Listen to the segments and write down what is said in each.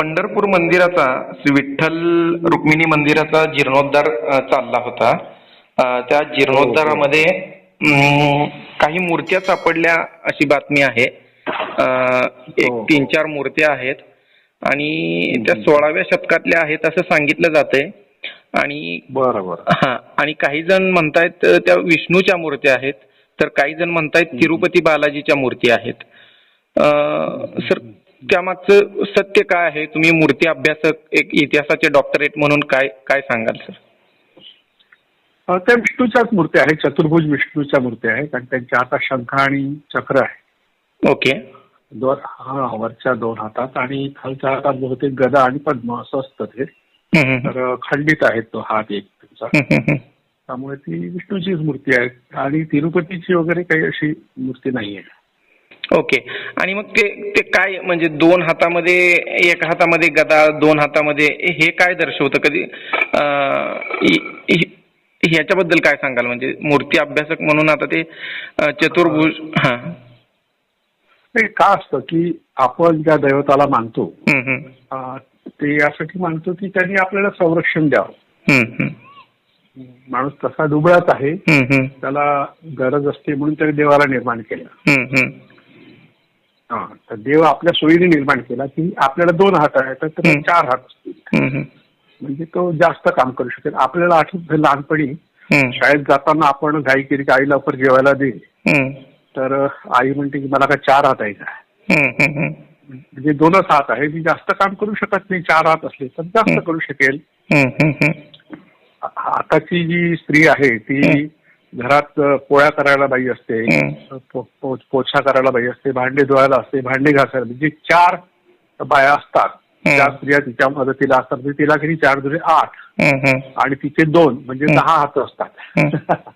पंढरपूर मंदिराचा श्री विठ्ठल रुक्मिणी मंदिराचा जीर्णोद्धार चालला होता. त्या जीर्णोद्धारामध्ये काही मूर्त्या सापडल्या अशी बातमी आहे. एक हो. तीन चार मूर्त्या आहेत. आणि त्या सोळाव्या शतकातल्या आहेत असं सांगितलं जातंय. आणि बरं बरं. हा आणि काही जण म्हणतायत त्या विष्णूच्या मूर्त्या आहेत. तर काही जण म्हणतायत तिरुपती बालाजीच्या मूर्ती आहेत. सर त्यामागचं सत्य काय आहे? तुम्ही मूर्ती अभ्यासक एक इतिहासाचे डॉक्टरेट म्हणून काय काय सांगाल सर त्या विष्णूच्याच मूर्त्या आहेत चतुर्भुज विष्णूच्या मूर्त्या आहेत आणि त्यांच्या हातात शंख आणि चक्र आहे. ओके. दोन हा वरच्या दोन हातात आणि खालच्या हातात बहुतेक गदा आणि पद्म असं असतं ते. तर खंडित आहेत तो हात एक हम्म. त्यामुळे ती विष्णूचीच मूर्ती आहे आणि तिरुपतीची वगैरे काही अशी मूर्ती नाही आहे ओके. आणि मग ते ते काय म्हणजे दोन हातामध्ये एक हातामध्ये गदा दोन हातामध्ये हे काय दर्शवतं? कधी ह्याच्याबद्दल काय सांगाल? म्हणजे मूर्ती अभ्यासक म्हणून आता ते चतुर्भुज हा. ते का असतं की आपण ज्या दैवताला मानतो ते यासाठी मानतो की त्यांनी आपल्याला संरक्षण द्यावं. माणूस तसा दुबळाच आहे. त्याला गरज असते म्हणून त्याने देवाला निर्माण केलं. हा तर देव आपल्या सोयीने निर्माण केला की आपल्याला दोन हात आहेत तर त्याला. चार हात असतील. म्हणजे तो जास्त काम करू शकेल आपल्याला आठवत लहानपणी. शाळेत जाताना आपण घाई केली की आई लवकर जेवायला दे. तर आई म्हणते की मला काय चार हात आहे का. म्हणजे दोनच हात आहे मी जास्त काम करू शकत नाही चार हात असले तर जास्त. करू शकेल आताची जी स्त्री आहे ती. घरात पोळ्या करायला बाई असते हम्म. पो- पो- पोछा करायला बाई असते भांडे धुवायला असते भांडे घासायला म्हणजे चार बाया असतात. त्या स्त्रिया तिच्या मदतीला असतात म्हणजे तिला किती चार दुरे आठ. आणि तिचे दोन म्हणजे. दहा हात असतात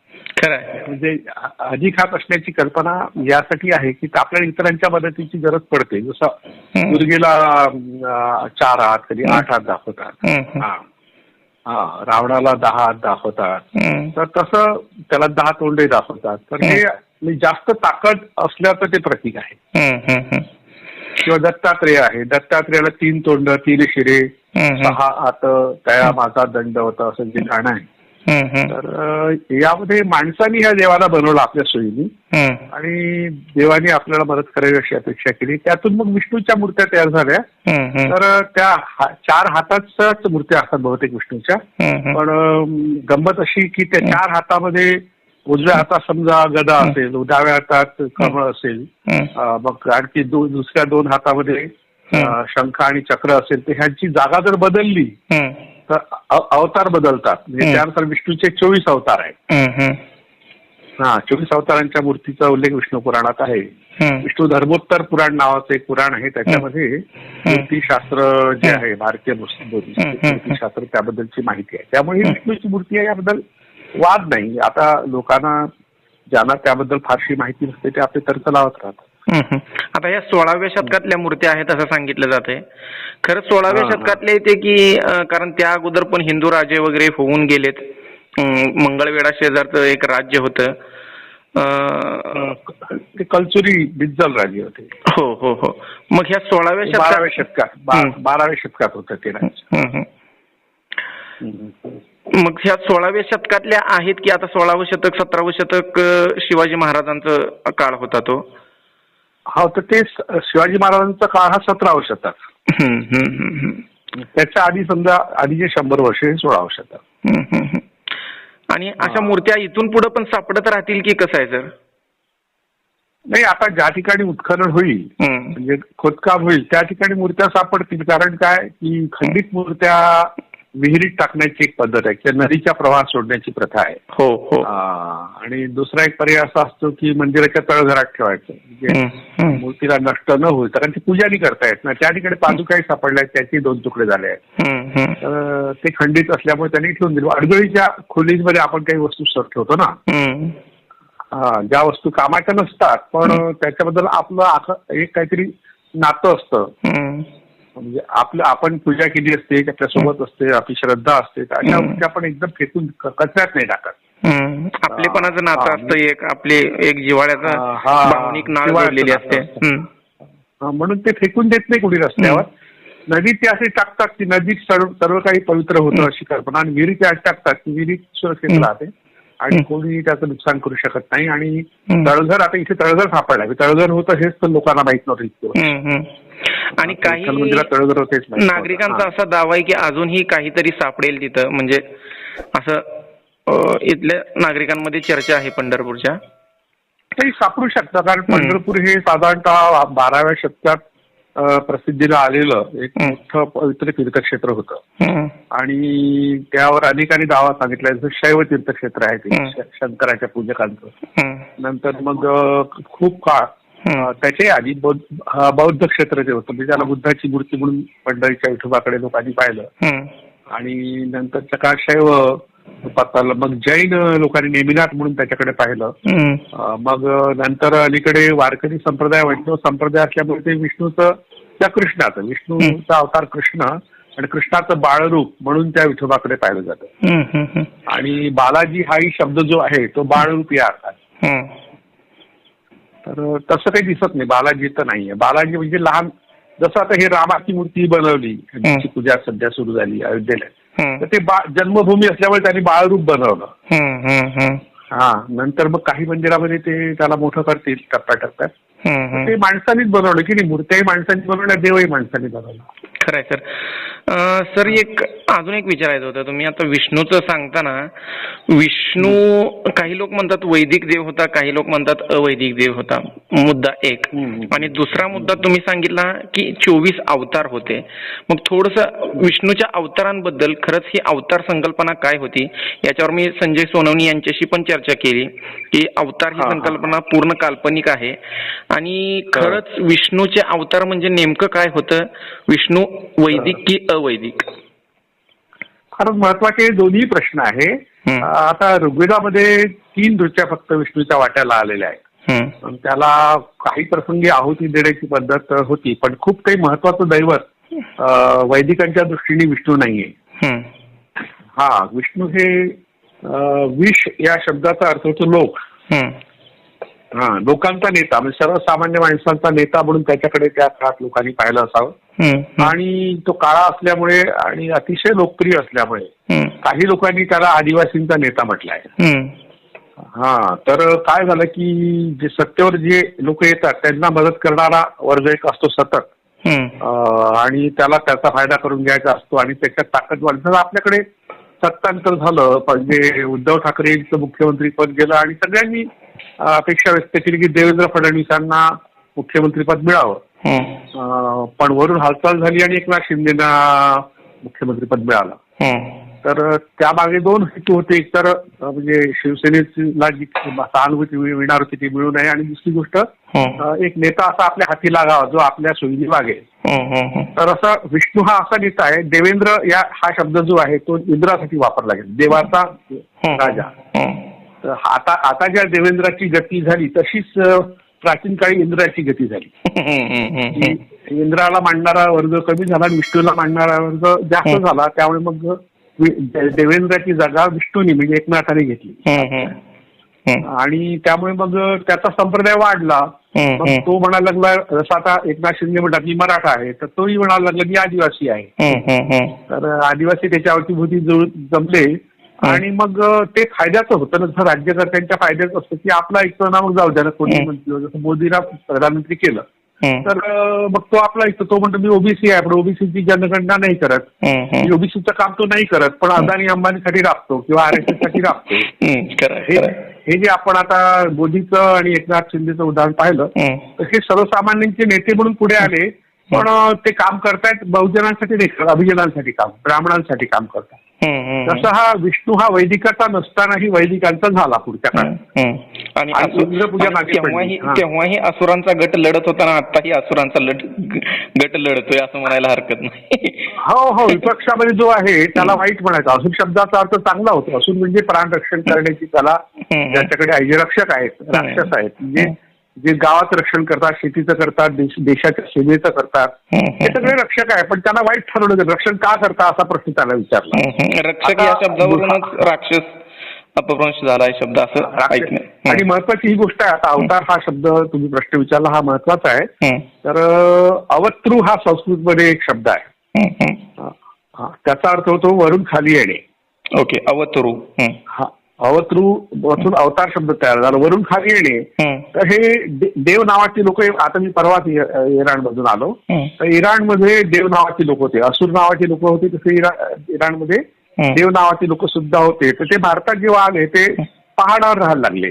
म्हणजे अधिक हात असण्याची कल्पना यासाठी आहे की आपल्याला इतरांच्या मदतीची गरज पडते जसं. दुर्गेला चार हात कधी आठ हात दाखवतात. हा रावणाला दहा हात दाखवतात. तर तसं त्याला दहा तोंडे दाखवतात तर हे म्हणजे जास्त ताकद असल्याचं ते प्रतीक आहे. किंवा दत्तात्रेय आहे दत्तात्रेयाला तीन तोंड तीन शिरे. सहा हात त्या माझा दंड होता असं जे गाणं आहे. तर यामध्ये माणसाने ह्या देवाला बनवलं आपल्या सोयीने. आणि देवाने आपल्याला मदत करावी अशी अपेक्षा केली. त्यातून मग विष्णूच्या मूर्त्या तयार झाल्या. तर त्या चार हाताच्याच मूर्त्या असतात बहुतेक विष्णूच्या. पण गंमत अशी की त्या चार हातामध्ये उजव्या हातात समजा गदा असेल डाव्या हातात कमळ असेल मग आणखी दुसऱ्या दोन हातामध्ये शंख आणि चक्र असेल तर ह्यांची जागा जर बदलली. तर अवतार बदलतात म्हणजे. त्यानुसार विष्णूचे चोवीस अवतार आहेत. हा चोवीस अवतारांच्या मूर्तीचा उल्लेख विष्णू पुराणात आहे. विष्णू धर्मोत्तर पुराण नावाचं एक पुराण आहे त्याच्यामध्ये मूर्तीशास्त्र जे आहे भारतीय. मूर्तीशास्त्र त्याबद्दलची माहिती आहे त्यामुळे ही विष्णूची मूर्ती आहे याबद्दल वाद नाही आता लोकांना ज्यांना त्याबद्दल फारशी माहिती नसते ते आपले तर्क लावत राहतात. आता या सोळाव्या शतकातल्या मूर्त्या आहेत असं सांगितलं जाते खरं सोळाव्या हा, हा. शतकातले येते की कारण त्या अगोदर पण हिंदू राजे वगैरे होऊन गेलेत. मंगळवेढा शेजारचं एक राज्य होतं. कल्चुरी बिज्जल राजे होते. हो हो हो. मग ह्या सोळाव्या बाराव्या शतकात. बाराव्या शतकात होतं ते राज्य. मग ह्या सोळाव्या शतकातल्या आहेत की आता सोळावं शतक सतरावं शतक शिवाजी महाराजांचं काळ होता तो. हो तर ते शिवाजी महाराजांचा काळ हा सतरावं शतक. त्याच्या आधी समजा आधीचे शंभर वर्ष हे सोळावं शतक. आणि अशा. मूर्त्या इथून पुढे पण सापडत राहतील की कसं आहे सर नाही आता ज्या ठिकाणी उत्खनन होईल. म्हणजे खोदकाम होईल त्या ठिकाणी मूर्त्या सापडतील कारण काय की खंडित मूर्त्या विहिरीत टाकण्याची एक पद्धत आहे किंवा नदीच्या प्रवाहात सोडण्याची प्रथा आहे. हो हो. आणि दुसरा एक पर्याय असा असतो की मंदिराच्या तळघरात ठेवायचं म्हणजे मूर्तीला नष्ट न होईल कारण ती पूजा नाही करता येत ना त्या ठिकाणी पादुकाही सापडल्या आहेत त्याचे दोन तुकडे झाले आहेत. तर ते खंडित असल्यामुळे त्यांनी ठेवून दिलं. अडगळीच्या खोलीमध्ये आपण काही वस्तू ठेवतो ना. हा, ज्या वस्तू कामाच्या नसतात पण त्याच्याबद्दल आपलं एक काहीतरी नातं असतं. म्हणजे आपलं आपण पूजा केली असते आपल्यासोबत असते आपली श्रद्धा असते अशा. गोष्टी आपण एकदम फेकून कचऱ्यात नाही टाकत. आपलेपणाचं नातं. असतं एक आपले एक जिव्हाळ्याचा. भावनिक नाळ जिव्हाळ्याचं जोडलेली नातं असते म्हणून ते फेकून देत नाही कुणी रस्त्यावर नदी ते असे टाकतात की नदीत सर्व सर्व काही पवित्र होतं अशी कल्पना आणि विहिरी ते टाकतात की विहिरी सुरक्षित. राहते आणि कोणी त्याचं नुकसान करू शकत नाही आणि. तळघर आता इथे तळघर सापडलं तळघर होतं हेच तर लोकांना माहीत नव्हतं इतकं. आणि काही. नागरिकांचा. असा दावा आहे की अजूनही काहीतरी सापडेल तिथं म्हणजे असं इथल्या नागरिकांमध्ये चर्चा आहे पंढरपूरच्या सापडू शकतं कारण. पंढरपूर हे साधारणतः बाराव्या शतकात प्रसिद्धीला आलेलं एक. मोठं पवित्र तीर्थक्षेत्र होतं आणि त्यावर अनेकांनी दावा सांगितला जसं शैव तीर्थक्षेत्र आहे ते शंकराच्या पूजकांचं नंतर मग खूप काळ त्याच्याही आधी बौद्ध क्षेत्र जे होतं म्हणजे त्याला बुद्धाची मूर्ती म्हणून पंढरीच्या विठोबाकडे लोकांनी पाहिलं. आणि नंतरच्या काळ शैव पाताला मग जैन लोकांनी नेमिनाथ म्हणून त्याच्याकडे पाहिलं. मग नंतर अलीकडे वारकरी संप्रदाय वैष्णव संप्रदाय असल्यामुळे ते विष्णूचं त्या कृष्णाचं विष्णूचा अवतार कृष्ण आणि कृष्णाचं बाळरूप म्हणून त्या विठोबाकडे पाहिलं जातं. आणि बालाजी हाही शब्द जो आहे तो बाळरूप या अर्थात. तर तसं काही दिसत नाही. बालाजी तर नाहीये. बालाजी म्हणजे लहान जसं आता हे रामाची मूर्ती बनवली पूजा सध्या सुरू झाली अयोध्येला. तर ते जन्मभूमी असल्यामुळे त्यांनी बाळरूप बनवलं. हा नंतर मग काही मंदिरामध्ये ते त्याला मोठं करतील टप्प्याटप्प्यात. हम्म, हम्म. ते माणसांनीच बनवलं की नाही मूर्त्याही माणसांनी बनवल्या देवही माणसांनी बनवला खरंय सर. अं, सर एक अजून एक विचारायचं होतं. तुम्ही आता विष्णूचं सांगताना विष्णू काही लोक म्हणतात वैदिक देव होता काही लोक म्हणतात अवैदिक देव होता. मुद्दा एक. आणि दुसरा मुद्दा तुम्ही सांगितला की चोवीस अवतार होते. मग थोडस विष्णूच्या अवतारांबद्दल खरंच ही अवतार संकल्पना काय होती? याच्यावर मी संजय सोनवणी यांच्याशी पण चर्चा केली की अवतार ही हा, हा. संकल्पना पूर्ण काल्पनिक आहे. आणि खरंच विष्णूचे अवतार म्हणजे नेमकं काय होतं? विष्णू वैदिक की अवैदिक? फारच महत्त्वाचे दोन्ही प्रश्न आहे. आता ऋग्वेदामध्ये तीन नृत्या फक्त विष्णूच्या वाट्याला आलेल्या आहेत. त्याला काही प्रसंगी आहुती देण्याची पद्धत होती पण खूप काही महत्वाचं दैवत वैदिकांच्या दृष्टीने विष्णू नाहीये. हा विष्णू हे विष या शब्दाचा अर्थ होतो लोक. हा लोकांचा नेता म्हणजे सर्वसामान्य माणसांचा नेता म्हणून त्याच्याकडे त्या काळात लोकांनी पाहिलं असावं. आणि तो काळा असल्यामुळे आणि अतिशय लोकप्रिय असल्यामुळे काही लोकांनी त्याला आदिवासींचा नेता म्हटलाय. हम्म, हा तर काय झालं की जे सत्तेवर जे लोक येतात त्यांना मदत करणारा वर्ग एक असतो सतत. आणि त्याला त्याचा फायदा करून घ्यायचा असतो आणि त्याच्यात ताकद वाढली आपल्याकडे सत्तांतर झालं म्हणजे उद्धव ठाकरेंचं मुख्यमंत्री पद गेलं आणि सगळ्यांनी अपेक्षा व्यक्त केली की देवेंद्र फडणवीसांना मुख्यमंत्रीपद मिळावं. पण वरून हालचाल झाली आणि एकनाथ शिंदेना मुख्यमंत्रीपद मिळालं. तर त्यामागे दोन हेतू होते. एक तर म्हणजे शिवसेनेला जी सहानुभूती मिळ- मिळणार होती ती मिळू नये. आणि दुसरी गोष्ट एक नेता असा आपल्या हाती लागावा जो आपल्या सोयीने वागेल. हम्म, तर असं विष्णू हा असा नेता आहे. देवेंद्र या हा शब्द जो आहे तो इंद्रासाठी वापरला गेला. देवाचा राजा. आता आता ज्या देवेंद्राची गती झाली तशीच प्राचीन काळी इंद्राची गती झाली. इंद्राला मांडणारा वर्ग कमी झाला विष्णूला मांडणारा वर्ग जास्त. झाला त्यामुळे मग देवेंद्राची जागा विष्णूने म्हणजे एकनाथाने घेतली. आणि त्यामुळे मग त्याचा संप्रदाय वाढला. मग तो म्हणायला लागला जसा आता एकनाथ शिंदे म्हणतात मी मराठा आहे तर तोही म्हणायला लागला मी आदिवासी आहे. तर आदिवासी त्याच्या अवतीभोवती जुळ- जमले. आणि मग ते फायद्याचं होतं ना. जसं राज्यकर्त्यांच्या फायद्याचं असतं की आपला ना मग जाऊ द्या ना. कोणी. मंत्री जसं मोदीला प्रधानमंत्री केलं. तर मग तो आपला ऐकतो तो म्हणतो मी ओबीसी आहे. पण ओबीसीची जनगणना नाही करत. हम्म, हम्म. मी ओबीसीचं काम तो नाही करत पण अदानी अंबानीसाठी राबतो किंवा आर एस एससाठी राबतो. हे. जे आपण आता मोदीचं आणि एकनाथ शिंदेचं उदाहरण पाहिलं तर हे सर्वसामान्यांचे नेते म्हणून पुढे आले पण ते काम करतायत बहुजनांसाठी नाही अभिजनांसाठी काम ब्राह्मणांसाठी काम करतात. तसं हा विष्णू हा वैदिकाचा नसतानाही वैदिकांचा झाला पुढच्या काळात. आणि तेव्हाही. हा. असुरांचा गट लढत होता ना आताही असुरांचा लढ गट लढतोय असं म्हणायला हरकत नाही. हो हो. विपक्षामध्ये जो आहे त्याला वाईट म्हणायचं. असून शब्दाचा अर्थ चांगला होतो. असून म्हणजे प्राण रक्षण करण्याची कला हम्म. ज्याच्याकडे आहे जे रक्षक आहेत राक्षस आहेत. म्हणजे जे गावाचं रक्षण करतात शेतीचं करतात देश- देशाच्या सेवेचं करतात हे सगळे रक्षक आहे पण त्यांना वाईट ठरवलं. रक्षण का करता असा प्रश्न त्याला विचारला. रक्षक या शब्दावरूनच राक्षस अपभ्रंश झाला आहे शब्द असं आणि महत्वाची ही गोष्ट आहे आता अवतार हा शब्द तुम्ही प्रश्न विचारला हा महत्त्वाचा आहे. तर अवत्रू हा संस्कृतमध्ये एक शब्द आहे. त्याचा अर्थ होतो वरून खाली येणे. ओके अवतरू हा. अवतरू वरून अवतार शब्द तयार झाला. वरून खाली येणे. तर हे देव नावाची लोक आता मी परवाच इराण मधून आलो. तर इराणमध्ये देव नावाची लोक होते. असुर नावाची लोक होते तसे इरा इराणमध्ये. देव नावाचे लोक सुद्धा होते. तर ते भारतात जेव्हा आले ते पहाडावर राहायला लागले.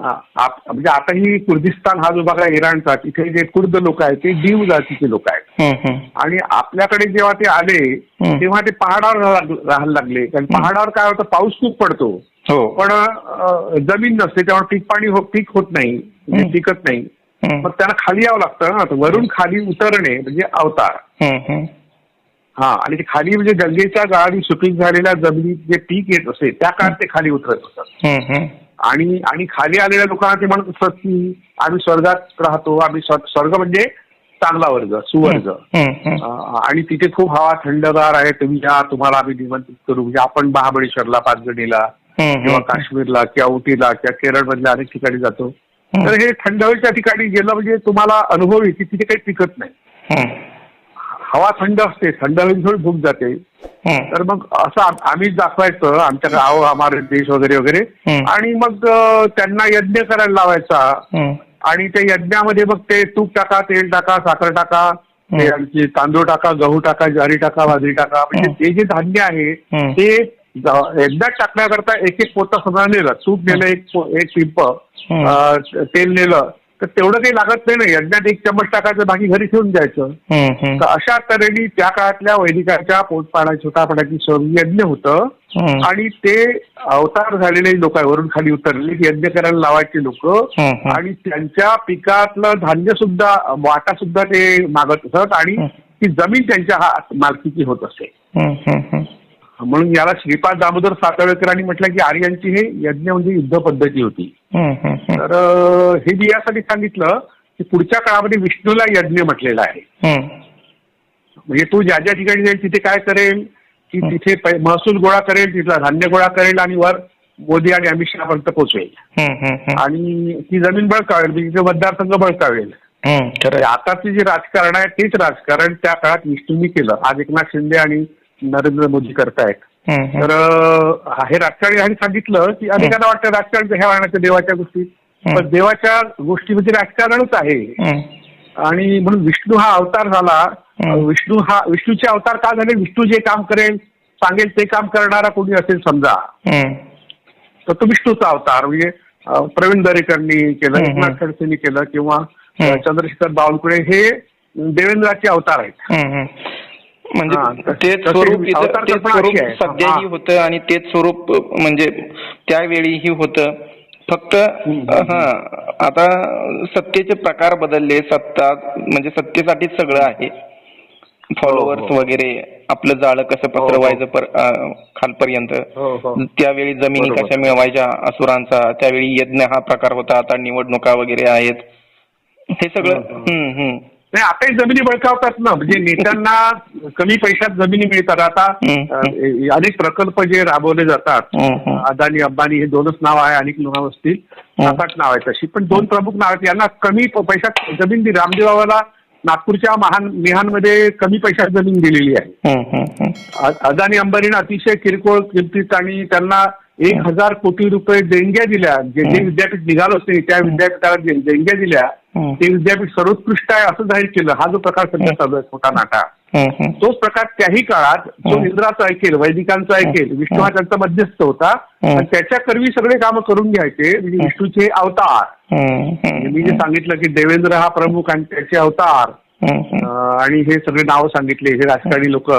म्हणजे आता ही कुर्दिस्तान हा जो भाग आहे इराणचा तिथे जे कुर्द लोक आहेत ते दीव जातीचे लोक आहेत. आणि आपल्याकडे जेव्हा ते आले. तेव्हा ते पहाडावर राहा- राहायला लागले. कारण पहाडावर काय होतं पाऊस खूप पडतो. हो. पण जमीन नसते त्यामुळे पीक पाणी हो पीक होत नाही. म्हणजे. पिकत नाही. मग त्यांना खाली यावं लागतं ना. वरून खाली उतरणे म्हणजे अवतार. हं, आणि ते खाली म्हणजे गंगेच्या गाडी सुपीक झालेल्या जमिनीत जे पीक येत असे त्या काळात ते खाली उतरत असतात. आणि आणि खाली आलेल्या लोकांना ते म्हणत असतात की आम्ही स्वर्गात राहतो आम्ही स्वर- स्वर्ग म्हणजे चांगला वर्ग सुवर्ग. आणि तिथे खूप हवा थंडगार आहे तुम्ही या तुम्हाला आम्ही निमंत्रित करू. म्हणजे आपण महाबळेश्वरला पाचगणीला किंवा. काश्मीरला किंवा उटीला किंवा केरळमधल्या अनेक ठिकाणी जातो. तर हे थंड हवेच्या ठिकाणी गेलं म्हणजे तुम्हाला अनुभव की तिथे काही पिकत नाही. हवा थंड असते थंड हवेची थोडी भूक जाते हं. तर मग असं आम- आम्हीच दाखवायचं आमच्या गाव आम्हाला देश वगैरे वगैरे. आणि मग त्यांना यज्ञ करायला लावायचा. आणि त्या यज्ञामध्ये मग ते तूप टाका तेल टाका साखर टाका ते तांदूळ टाका गहू टाका ज्वारी टाका बाजरी टाका म्हणजे. ते जे धान्य आहे. ते यज्ञात टाकण्याकरता एक एक पोता समजा नेलं तूप नेलं एक एक पिंप तेल नेलं तर तेवढं काही लागत नाही ना यज्ञात एक चम्मच टाकायचं बाकी घरी ठेवून द्यायचं. तर अशा तऱ्हेने त्या काळातल्या वैदिकांच्या पोटपाडा छोटापणाची सर्व यज्ञ होतं हं. आणि ते अवतार झालेले लोक आहे वरून खाली उतरलेले यज्ञ करायला लावायचे लोक. आणि त्यांच्या पिकातलं धान्य सुद्धा वाटा सुद्धा ते मागत असत आणि. ती जमीन त्यांच्या मालकीची होत असे. म्हणून याला श्रीपाद दामोदर सातळकरांनी म्हटलं की आर्यांची हे यज्ञ म्हणजे युद्ध पद्धती होती. तर हे मी यासाठी सांगितलं की पुढच्या काळामध्ये विष्णूला यज्ञ म्हटलेला आहे. म्हणजे तू ज्या ज्या ठिकाणी जाईल तिथे काय करेल की तिथे महसूल गोळा करेल तिथला धान्य गोळा करेल आणि वर मोदी आणि अमित शहापर्यंत पोहोचवेल. आणि ती जमीन बळकावेल म्हणजे तिथे मतदारसंघ बळकावेल. आताचे जे राजकारण आहे तेच राजकारण त्या काळात विष्णूंनी केलं आज एकनाथ शिंदे आणि नरेंद्र मोदी करतायत. तर हे राजकारणी यांनी सांगितलं की अनेकांना वाटतं राजकारण ह्या वाहनाच्या देवाच्या गोष्टी पण देवाच्या गोष्टीमध्ये राजकारणच आहे. आणि म्हणून विष्णू हा अवतार झाला हं. विष्णू हा विष्णूचे अवतार का झाले विष्णू जे काम करेल सांगेल ते काम करणारा कोणी असेल समजा. तर तो विष्णूचा अवतार म्हणजे प्रवीण दरेकरनी केलं. एकनाथ खडसेंनी केलं किंवा. चंद्रशेखर बावनकुळे हे देवेंद्राचे अवतार आहेत म्हणजे तेच स्वरूप तेच स्वरूप. सध्याही हा. होतं आणि तेच स्वरूप म्हणजे त्यावेळीही होतं फक्त हा आता सत्तेचे प्रकार बदलले सत्ता म्हणजे सत्तेसाठीच सगळं आहे फॉलोअर्स हो. वगैरे आपलं जाळं कसं हो, हो. पसरवायचं खालपर्यंत हो हो त्यावेळी जमिनी. कशा मिळवायच्या असुरांचा त्यावेळी यज्ञ हा प्रकार होता आता निवडणुका वगैरे आहेत हे सगळं हं, हं. हम्म हम्म नाही आताही जमिनी बळकावतात ना. म्हणजे नेत्यांना कमी पैशात जमिनी मिळतात. आता अनेक प्रकल्प जे राबवले जातात. अदानी अंबानी हे दोनच नाव आहे अनेक नाव असतील. सात आठ नाव आहेत तशी. पण दोन प्रमुख नाव आहेत. यांना कमी पैशात जमीन दिली. रामदेवाला नागपूरच्या महान मिहानमध्ये कमी पैशात जमीन दिलेली आहे. अदानी अंबानीनं अतिशय किरकोळ किमतीत आणि त्यांना एक हजार कोटी रुपये देणग्या दिल्या जे जे. विद्यापीठ निघालं असते त्या विद्यापीठाला देणग्या दिल्या. ते विद्यापीठ सर्वोत्कृष्ट आहे असं जाहीर केलं हा जो प्रकार सध्या. चालू आहे छोटा नाटा. तोच प्रकार त्याही काळात जो. इंद्राचा ऐकेल वैदिकांचा ऐकेल. विष्णू हा त्यांचा मध्यस्थ होता. आणि त्याच्या करवी सगळे कामं करून घ्यायचे म्हणजे. विष्णूचे अवतार म्हणजे मी जे. सांगितलं की देवेंद्र हा प्रमुख आणि त्याचे अवतार आणि हे सगळे नावं सांगितले हे राजकारणी लोक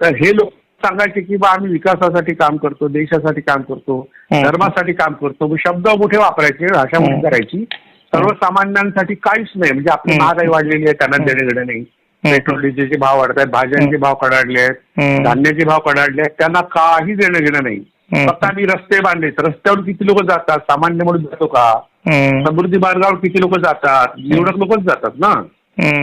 तर हे लोक सांगायचे की बा आम्ही विकासासाठी काम करतो देशासाठी काम करतो. धर्मासाठी काम करतो शब्द मोठे वापरायचे भाषा मोठी. करायची सर्वसामान्यांसाठी काहीच नाही म्हणजे आपली. महागाई वाढलेली आहे त्यांना हं. देणे घेणं नाही. पेट्रोल डिझेलचे भाव वाढत आहेत भाज्यांचे भाव कडाडले आहेत. धान्याचे भाव कडाडले आहेत त्यांना काही देणं घेणं नाही. फक्त आम्ही रस्ते बांधले रस्त्यावर किती लोक जातात सामान्य म्हणून जातो का. समृद्धी मार्गावर किती लोक जातात निवडक लोकच जातात ना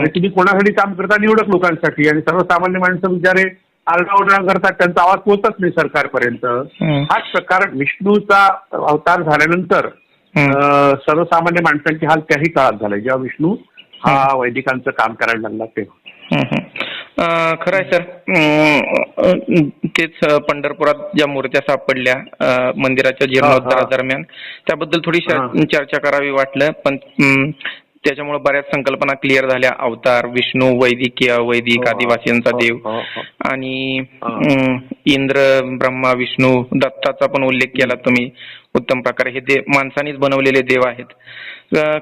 तुम्ही कोणासाठी काम करता निवडक लोकांसाठी आणि सर्वसामान्य माणसं बिचारे आरडाओरडा करतात त्यांचा आवाज पोहोचत नाही सरकारपर्यंत. हं. हाच प्रकार विष्णूचा अवतार झाल्यानंतर सर्वसामान्य माणसांचे हाल त्याही काळात झाले. जेव्हा विष्णू हा वैदिकांचं काम करायला लागला तेव्हा. खरं आहे सर. तेच पंढरपुरात ज्या मूर्त्या सापडल्या मंदिराच्या जीर्णोद्धारादरम्यान त्याबद्दल थोडी. चर्चा करावी वाटलं पण त्याच्यामुळे बऱ्याच संकल्पना क्लिअर झाल्या. अवतार विष्णू वैदिकीय वैदिक हो, आदिवासींचा हो, देव. हो, हो. आणि इंद्र ब्रह्मा विष्णू दत्ताचा पण उल्लेख केला तुम्ही. उत्तम प्रकारे. हे देव माणसानीच बनवलेले देव आहेत.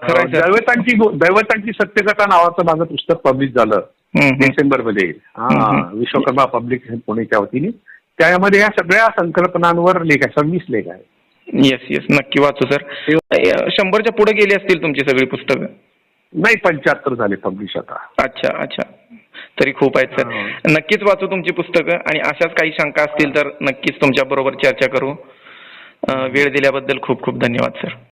खरं दैवतांची दैवतांची सत्यकथा नावाचं माझं पुस्तक पब्लिश झालं. डिसेंबरमध्ये हा. विश्वकर्मा पब्लिक पुणेच्या वतीने. त्यामध्ये या सगळ्या संकल्पनांवर लेख आहे सव्वीस लेख आहे येस येस नक्की वाचू सर. शंभरच्या पुढे गेली असतील तुमची सगळी पुस्तकं? नाही पंच्याहत्तर झाले पब्लिश आता. अच्छा अच्छा. तरी खूप आहेत सर. हा. नक्कीच वाचू तुमची पुस्तकं आणि अशाच काही शंका असतील तर नक्कीच तुमच्या बरोबर चर्चा करू. वेळ दिल्याबद्दल खूप खूप धन्यवाद सर.